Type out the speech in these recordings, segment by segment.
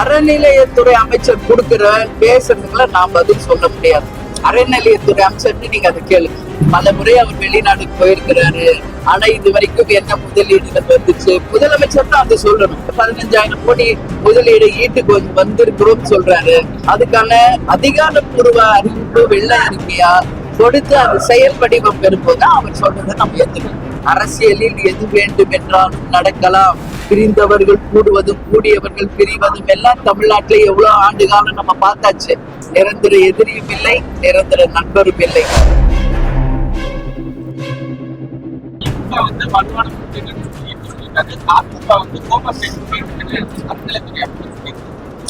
அறநிலையத்துறை அமைச்சர் கொடுக்கிற பேசுறதுக்குள்ள நான் பதில் சொல்ல முடியாது. அறநிலையத்துறை அமைச்சர்னு நீங்க அதை கேளுங்க. பல முறை அவர் வெளிநாட்டுக்கு போயிருக்கிறாரு. ஆனா இது வரைக்கும் என்ன முதலீடுகள் வந்துச்சு? முதலமைச்சர் தான் அதை சொல்லணும். பதினஞ்சாயிரம் கோடி முதலீடு ஈட்டுக்கு வந்து வந்திருக்கிறோம் சொல்றாரு. அதுக்கான அதிகாரப்பூர்வ அறிவிப்பு வெள்ள அறிக்கையா கொடுத்து அது செயல் வடிவம் பெறும்போது அவர் சொல்றதை நம்ம ஏற்றுக்கணும் அரசியலில் எது வேண்டும் என்றாலும் நடக்கலாம். பிரிந்தவர்கள் கூடுவதும் கூடியவர்கள் பிரிவதும் எல்லாம் தமிழ்நாட்டுல எவ்வளவு ஆண்டு காலம் நம்ம பார்த்தாச்சு. நிரந்தர எதிரியும் இல்லை நிரந்தர நண்பரும் இல்லை.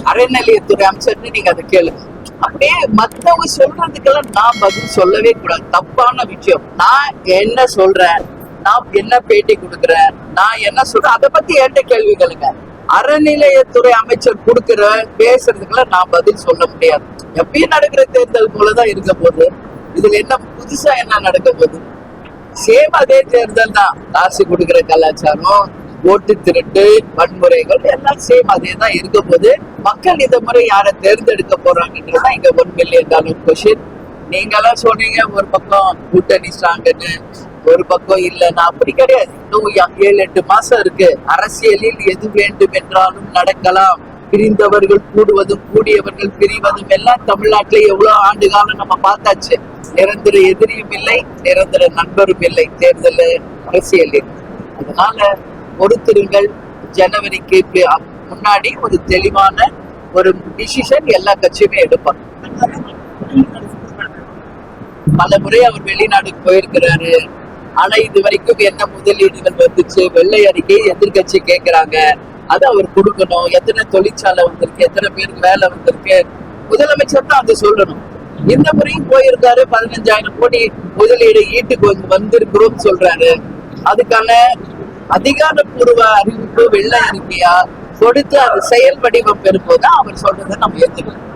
அறநிலையத்துறை அமைச்சர்னு நீங்க அதை கேளுங்க அப்படியே மத்தவங்க சொல்றதுக்கெல்லாம் நான் பதில் சொல்லவே கூடாது. தப்பான விஷயம். நான் என்ன சொல்றேன்? நான் என்ன பேட்டி கொடுக்குறேன்? நான் என்ன சொல்றேன் அதை பத்தி என்கிட்ட கேள்வி கேளுங்க. அறநிலையத்துறை அமைச்சர் கொடுக்குற பேசுறதுக்குலாம் நான் பதில் சொல்ல முடியாது. எப்பயும் நடக்கிற தேர்தல் போலதான் இருக்க போகுது. இதுல என்ன புதுசா என்ன நடக்க போகுது? சேம் அதே தேர்தல் தான். காசு கொடுக்குற கலாச்சாரம் ஓட்டு திருட்டு வன்முறைகள் எல்லாம் சேம் அதே தான் இருக்க போது மக்கள் இந்த முறை யாரை தேர்ந்தெடுக்க போறாங்கன்றது இங்க ஒன் மில்லியன் டாலர் கொஷின் நீங்களாம் சொன்னீங்க ஒரு பக்கம் கூட்டணி ஸ்ட்ராங்குன்னு ஒரு பக்கம் இல்லைன்னா அப்படி கிடையாது. இன்னும் ஏழு எட்டு மாசம் இருக்கு. அரசியலில் எது வேண்டும் என்றாலும் நடக்கலாம். பிரிந்தவர்கள் கூடுவதும் கூடியவர்கள் பிரிவதும் எல்லாம் தமிழ்நாட்டுல எவ்வளவு ஆண்டு காலம் நம்ம பார்த்தாச்சு. நிரந்தர எதிரியும் இல்லை நிரந்தர நண்பரும் இல்லை தேர்தல் அரசியலில். அதனால பொறுத்திருங்கள். ஜனவரிக்கு முன்னாடி ஒரு தெளிவான ஒரு டிசிஷன் எல்லா கட்சியுமே எடுப்பாங்க. பல முறை அவர் வெளிநாடுக்கு போயிருக்கிறாரு. ஆனா இது வரைக்கும் என்ன முதலீடுகள் வந்துச்சு? வெள்ளை அறிக்கை எதிர்கட்சி கேக்குறாங்க. அதை அவர் கொடுக்கணும். எத்தனை தொழிற்சாலை வந்திருக்கு? எத்தனை பேருக்கு வேலை வந்திருக்கு? முதலமைச்சர் தான் அதை சொல்லணும். இந்த முறையும் போயிருக்காரு. பதினஞ்சாயிரம் கோடி முதலீடு ஈட்டுக்கு வந்து வந்திருக்கிறோம் சொல்றாரு. அதுக்கான அதிகாரப்பூர்வ அறிவிப்பு வெள்ளை அறிக்கையா கொடுத்து அது செயல் வடிவம் பெறும்போது அவர் சொல்றதை நம்ம ஏத்துக்கணும்